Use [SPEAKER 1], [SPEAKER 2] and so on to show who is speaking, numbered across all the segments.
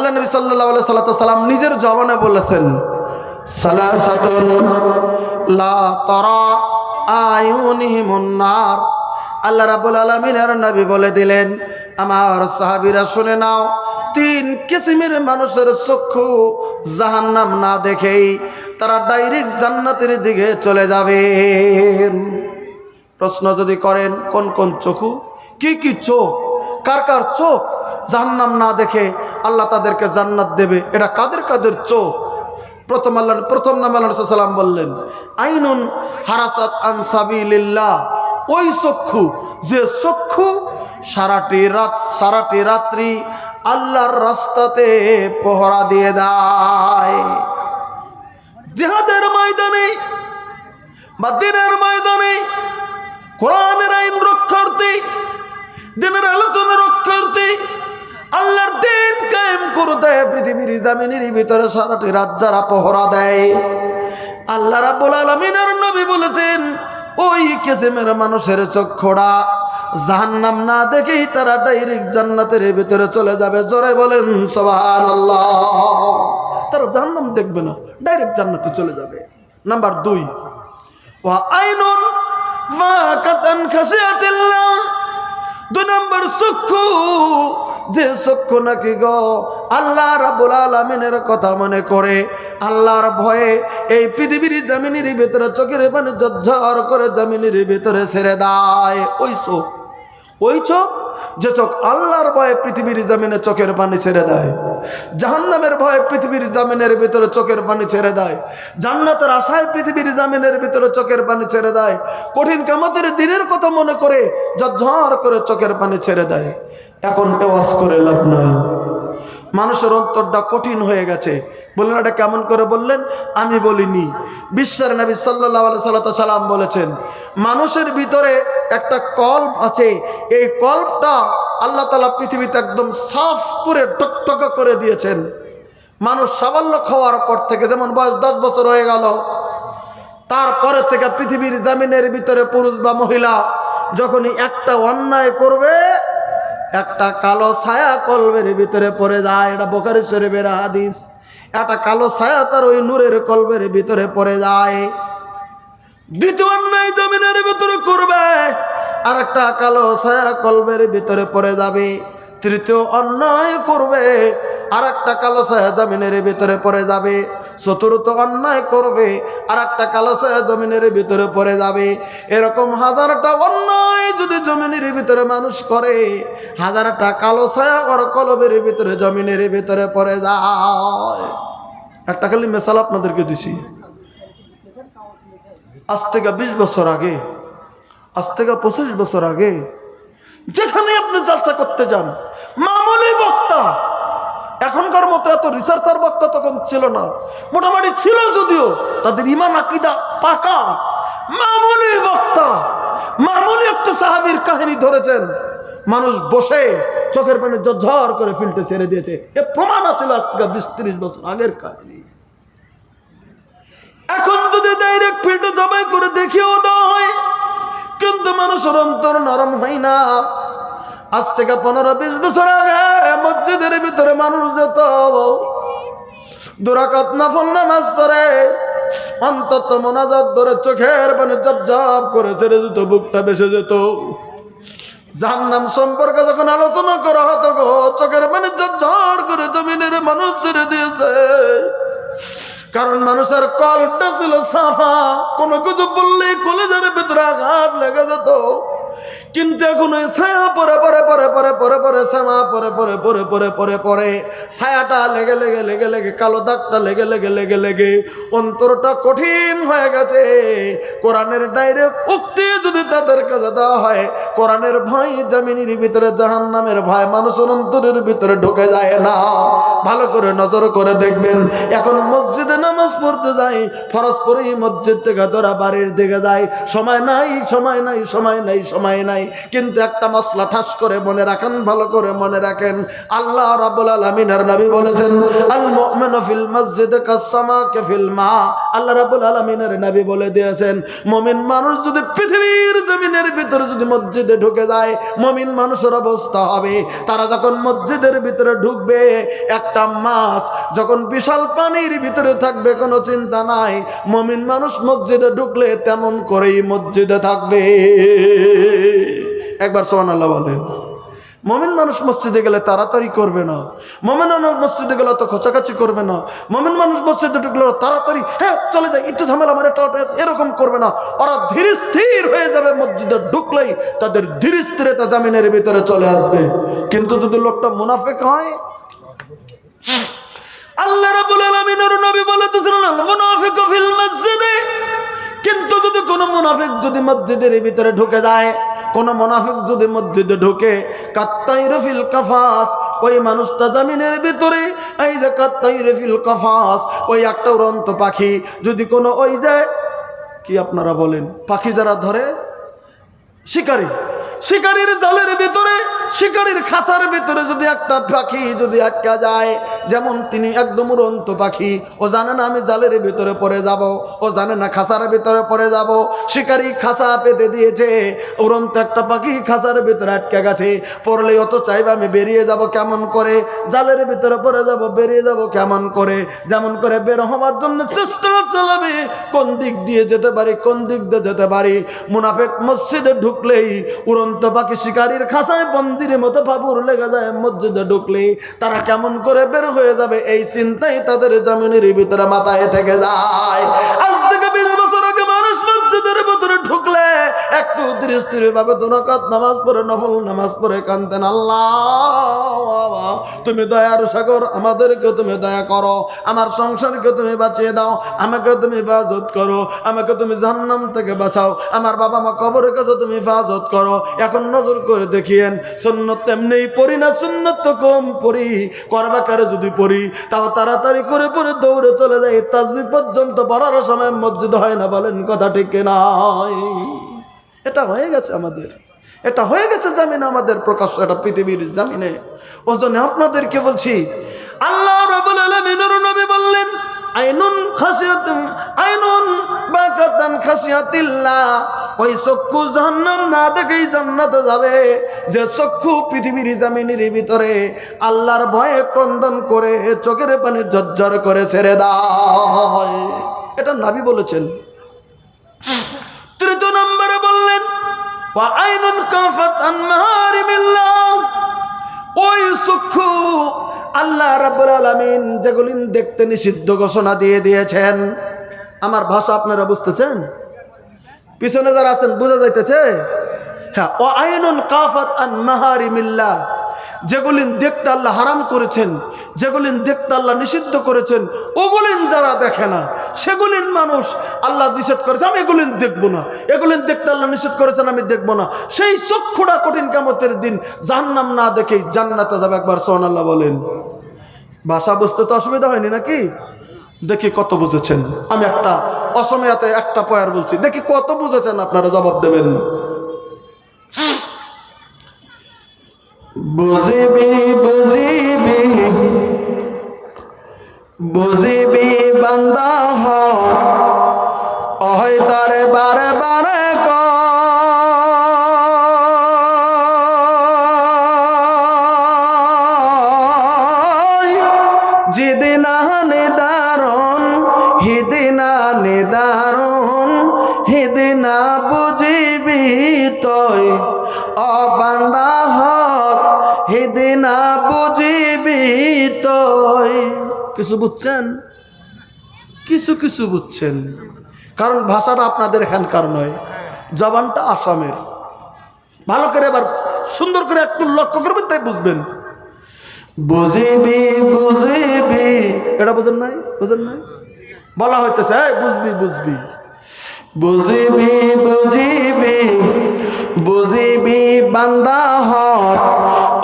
[SPEAKER 1] আল্লাহ নবী সাল্লাহ সাল্লাহ সাল্লাম নিজের জবানে বলেছেন আল্লাহ রাব্বুল আলামিনের নবী বলে দিলেন, আমার সাহাবীরা শুনে নাও, তিন কিসিমের মানুষের চক্ষু জাহান্নাম না দেখেই তারা ডাইরেক্ট জান্নাতের দিকে চলে যাবে। প্রশ্ন যদি করেন, কোন কোন চক্ষু? কি কি চোখ? কার কার চোখ জাহান্নাম না দেখে? আল্লাহ তাদেরকে জান্নাত দেবে। এটা কাদের কাদের চোখ? প্রথম আল্লাহ প্রথম নাম আল্লাহ সাল্লাম বললেন, আইনুন হারাসাত আনসাবিল্লাহ ওই চক্ষু, যে চক্ষু সারাটি রাত সারাটি রাত্রি আল্লাহর রাস্তাতে পহরা দিয়ে দেয়। জেহাদের ময়দানে বা দিনের ময়দানে কোরআনের আইন রক্ষার্থে, দিনের আলোচনা রক্ষার্থে আল্লাহর দিন কায়েম করে দেয়, পৃথিবীর জামিনের ভিতরে সারাটি রাত যারা পহরা দেয়। আল্লাহ রাব্বুল আলামিনের নবী বলেছেন, ওই কেসেমের মানুষের চক্ষুড়া জাহান্নাম না দেখেই তারা ডাইরেক্ট জান্নাতের ভিতরে চলে যাবে। জোরে বলেন, সুবহানাল্লাহ। তারা জাহান্নাম দেখবে না, ডাইরেক্ট জান্নাতে চলে যাবে। নাম্বার দুই, ওয়া আইনুন মা কাতান খাসিয়াতিল্লাহ দুই নম্বর, চক্ষু যে চক্ষু নাকি গো? আল্লাহ রাবুল আলমিনের কথা মনে করে। আল্লাহর ভয়ে এই পৃথিবীর জমিনের ভিতরে চোখের পানি ঝরঝর করে জমিনের ভিতরে ছেড়ে দেয়। ওই চোখ ওই চোখ, যে চোখ আল্লাহর ভয়ে পৃথিবীর জমিনে চোখের পানি ছেড়ে দেয়। জাহান্নামের ভয়ে পৃথিবীর জামিনের ভিতরে চোখের পানি ছেড়ে দেয়। জান্নাতের আশায় পৃথিবীর জামিনের ভিতরে চোখের পানি ছেড়ে দেয়। কঠিন কামতের দিনের কথা মনে করে ঝরঝর করে চোখের পানি ছেড়ে দেয়। এখন এওয়াজ করে লাভ নয় মানুষের অন্তরটা কঠিন হয়ে গেছে। বললেন, এটা কেমন করে বললেন? আমি বলিনি। বিশ্বের নবী সাল্লাহ সাল্লাম বলেছেন, মানুষের ভিতরে একটা কল্প আছে। এই কল্পটা আল্লাহ তালা পৃথিবীতে একদম সাফ করে, টকটকা করে দিয়েছেন। মানুষ সাবাল্য খাওয়ার পর থেকে, যেমন বয়স দশ বছর হয়ে গেল, তারপরে থেকে পৃথিবীর জামিনের ভিতরে পুরুষ বা মহিলা যখনই একটা অন্যায় করবে একটা কালো ছায়া কলবের ভিতরে পড়ে যায়, এটা বোকারি শরীফের হাদিস। একটা কালো ছায়া তার ওই নূরের কলবের ভিতরে পড়ে যায়। দ্বিতীয় অন্যায় জমিনের ভিতরে করবে, আর একটা কালো ছায়া কলবের ভিতরে পড়ে যাবে। তৃতীয় অন্যায় করবে আর একটা কালো জমিনের ভিতরে পড়ে যাবে। চতুর্থ অন্যায় করবে আর একটা কালো জমিনের ভিতরে পড়ে যাবে। এরকম হাজারটা অন্যায় যদি জমিনের ভিতরে মানুষ করে, হাজারটা কালো ছায়া কলবের ভিতরে জমিনের ভিতরে পড়ে যায়। একটা খালি মেশাল আপনাদেরকে দিছি। আজ থেকে বিশ বছর আগে, আজ থেকে পঁচিশ বছর আগে, যেখানে আপনি চর্চা করতে যান, মামুলি বক্তা এখনকার মতো এত রিসার্চার বক্তা তখন ছিল না। মোটামুটি ছিল যদিও তাদের ইমান আকিদা পাকা। মামুলি বক্তা। মামুলি একটা সাহাবির কাহিনী ধরেছেন। মানুষ বসে চোখের পানি ঝরঝর করে ফিল্টে ছেড়ে দিয়েছে। এ প্রমাণ আছে আজ থেকে বিশ তিরিশ বছর আগের কাহিনী। এখন যদি ডাইরেক্ট ফিল্টে জবাই করে দেখিয়েও দেওয়া হয়, কিন্তু মানুষের অন্তর নরম হয় না। আজ থেকে পনেরো বিশ বছর আগে মসজিদের ভিতরে মানুষ যেত। দুরাকাত নাফল নামাজ করে অন্তত মোনাজাত ধরে চোখের পানি জব জব করে ছেড়ে যেত বুকটা বেসে যেত। জাহান্নাম সম্পর্কে যখন আলোচনা করা হতো গো, চোখের পানি ঝরঝর করে জমিনের মানুষ ছেড়ে দিয়েছে। কারণ মানুষের কলটা ছিল সাফা, কোনো কিছু বললে কলেজের ভিতরে আঘাত লেগে যেত। কিন্তু এখন ওই ছায়া পরে পরে পরে পরে পরে পরে শ্যামা পরে পরে পরে পরে পরে পরে ছায়াটা লেগে লেগে লেগে লেগে কালো দাগটা লেগে লেগে লেগে লেগে অন্তরটা কঠিন হয়ে গেছে কোরআনের ডাইরেক্ট উক্তি যদি তাদের কাছে দেওয়া হয় কোরআনের ভয় জামিনীর ভিতরে জাহান নামের ভয় মানুষের অন্তরের ভিতরে ঢুকে যায় না ভালো করে নজর করে দেখবেন এখন মসজিদে নামাজ পড়তে যাই ফরজ পরেই মসজিদ থেকে তোরা বাড়ির দিকে যায় সময় নাই সময় নাই সময় নাই সময় নাই কিন্তু একটা মশলা ঠাস করে মনে রাখেন, ভালো করে মনে রাখেন। আল্লাহ রাব্বুল আলামিনের নবী বলেছেন আল মসজিদ কাসামাকে ফিল মা। আল্লাহ রাবুল আলমিনের নাবি বলে দিয়েছেন, মমিন মানুষ যদি পৃথিবীর জমিনের ভিতরে যদি মসজিদে ঢুকে যায়, মমিন মানুষের অবস্থা হবে। তারা যখন মসজিদের ভিতরে ঢুকবে, একটা মাছ যখন বিশাল পানির ভিতরে থাকবে, কোনো চিন্তা নাই। মমিন মানুষ মসজিদে ঢুকলে তেমন করেই মসজিদে থাকবে। একবার সোহান আল্লাহ বলেন। মমিন মানুষ মসজিদে গেলে তাড়াতাড়ি করবে না। মমিন মানুষ মসজিদে গেলে তো খোঁচাকাচি করবে না। মমিন মানুষ মসজিদে ঢুকলে তাড়াতাড়ি হ্যাঁ চলে যায় একটু ঝামেলা মানে এরকম করবে না। ওরা ধীর স্থির হয়ে যাবে মসজিদে ঢুকলেই তাদের ধীর স্থিরতা জামিনের ভিতরে চলে আসবে। কিন্তু যদি লোকটা মুনাফেক হয় মুনাফিকু ফিল মসজিদে। কিন্তু যদি কোনো মুনাফিক যদি মসজিদের ভিতরে ঢুকে যায় কোন মোনাফিক যদি মসজিদে ঢোকে কাত্তাই রফিল কাফাস, ওই মানুষটা জামিনের ভিতরে, এই যে কাত্তাই রফিল কাফাস, ওই একটা উড়ন্ত পাখি, যদি কোনো ওই যে, কি আপনারা বলেন, পাখি যারা ধরে, শিকারি, শিকারির জালের ভিতরে শিকারীর খাসার ভিতরে যদি একটা পাখি যদি আটকা যায়, যেমন তিনি একদম উড়ন্ত পাখি, ও জানে না আমি জালের ভিতরে পড়ে যাব, ও জানে না খাসার ভিতরে পড়ে যাব। শিকারী খাসা পেতে দিয়েছে, উড়ন্ত একটা পাখি খাসার ভিতরে আটকে গেছে। পড়লে অত চাইবে আমি বেরিয়ে যাব কেমন করে? জালের ভিতরে পড়ে যাব, বেরিয়ে যাব কেমন করে? যেমন করে বের হওয়ার জন্য চেষ্টা চালাবে কোন দিক দিয়ে যেতে পারি, কোন দিক দিয়ে যেতে পারি। মুনাফেক মসজিদে ঢুকলেই উড়ন্ত পাখি শিকারীর খাসায় মন্দিরের মতো ফাপুর লেগে যায়, মসজিদে ঢুকলে তারা কেমন করে বের হয়ে যাবে, এই চিন্তাই তাদের জমিনের ভিতরে মাথায় থেকে যায়। আজ থেকে বিশ মসজিদের ভিতরে ঢুকলে একটু দৃষ্টির ভাবে দুনকাত নামাজ পড়ে, নফল নামাজ পড়ে কানতেন আল্লাহ, তুমি দয়ার সাগর আমাদেরকে তুমি দয়া করো, আমার সংসারকে তুমি বাঁচিয়ে দাও আমাকে তুমি হেফাজত করো, আমাকে তুমি জান্নাম থেকে বাঁচাও, আমার বাবা মা কবরের কাছে তুমি হেফাজত করো। এখন নজর করে দেখিয়েন, সুন্নত তেমনি পড়ি না, সুন্নত তো কম পড়ি। করবাকারে যদি পড়ি, তাও তাড়াতাড়ি করে পরে দৌড়ে চলে যাই। তাজবি পর্যন্ত পড়ার সময় মসজিদ হয় না বলেন কথা ঠিক নয় এটা হয়ে গেছে আমাদের। এটা হয়ে গেছে জামিন আমাদের প্রকাশ এটা পৃথিবীর জামিনে। ও জন্য আপনাদেরকে বলছি, আল্লাহ রাব্বুল আলামিনের নবী বললেন, আইনুন খাসিয়াতুন আইনুন বাকাতান খাসিয়াতিল্লাহ ওই চক্ষু জাহান্নাম না দেখেই জান্নাতে যাবে। যে চক্ষু পৃথিবীর জামিনের ভিতরে আল্লাহর ভয়ে ক্রন্দন করে চোখের পানি ঝরঝর করে ছেড়ে দেয়। এটা নাবি বলেছেন। তৃতীয় নম্বরে বললেন ওই চক্ষু আল্লাহ রাব্বুল আলামিন যেগুলি দেখতে নিষিদ্ধ ঘোষণা দিয়ে দিয়েছেন। আমার ভাষা আপনারা বুঝতেছেন? পিছনে যারা আছেন, বোঝা যাইতেছে? হ্যাঁ ও আইনুন কাফাত আন মাহারিমিল্লাহ। যেগুলিন দেখতে আল্লাহ হারাম করেছেন, যেগুলিন দেখতে আল্লাহ নিষিদ্ধ করেছেন, ওগুলিন যারা দেখে না, সেগুলিন মানুষ আল্লাহ নিষেধ করেছে, আমি এগুলিন দেখব না। এগুলিন দেখতে আল্লাহ নিষেধ করেছেন, আমি দেখব না। সেই চক্ষুটা কঠিন কামতের দিন, জাহান্নাম না দেখেই জান্নাতে যাবে একবার সোহান আল্লাহ বলেন। ভাষা বুঝতে তো অসুবিধা হয়নি নাকি? দেখি কত বুঝেছেন। আমি একটা অসময়াতে একটা পয়ার বলছি, দেখি কত বুঝেছেন, আপনারা জবাব দেবেন। বুঝিবি বুঝিবি। বুঝিবি বান্দা হয় তারে বারে বারে যেদিনা নিদারণ হিদিনা নিদারণ হিদিনা বুঝিবি তই অবান্দা কিছু বুঝছেন? কিছু কিছু বুঝছেন। কারণ ভাষাটা আপনাদের এখানকার নয়, জবানটা আসামের। ভালো করে এবার সুন্দর করে একটু লক্ষ্য করবেন তাই বুঝবেন। বুঝিবি বুঝিবি। এটা বুঝেন নাই? বুঝেন নাই? বলা হইতেছে বুঝবি বুঝবি। বুঝিবি বুঝিবি বুঝিবি বান্দা হট।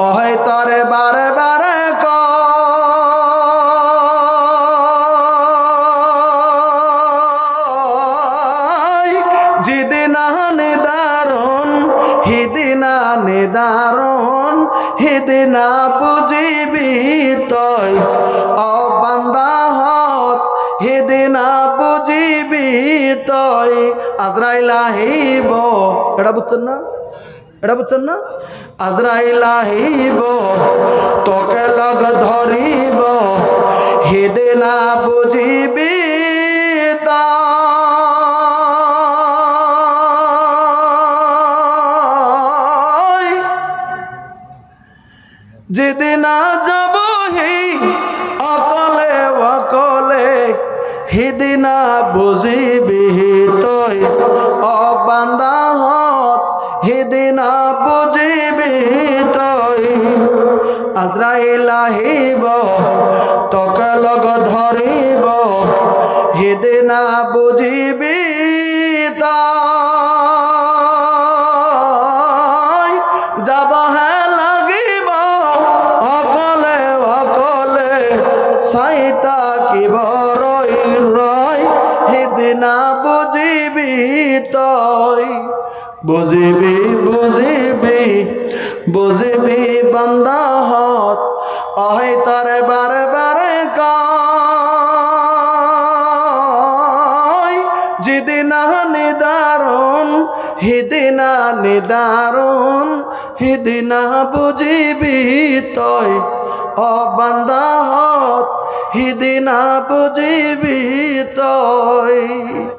[SPEAKER 1] অহে তরে বারে বারে হিদিনা বুঝিবি তই? অবান্দা হত হিদিনা বুঝি আজরাইল আহিব এটা বুঝছেন না? এটা বুঝছেন না? আজরাইল আহিব তোকে লগ ধরিব, হেদে না বুঝিবি তাই? যেদিন যাব হি, অকলে অকলে সিদিনা বুজিবি তই। অবান্দাহত সিদিনা বুজিবি তই। আজৰাইল আহিব তকে লগ ধৰিব সিদিনা বুজিবি তাই বুজিবি বুজিবি বুজিবি বান্দাহত অহে তাৰে বাৰে বাৰে কয় যিদিনা নিদারুন সিদিনা নিদারুন সিদিনা বুজিবি তই অবান্দাহত সিদিনা বুজিবি তই।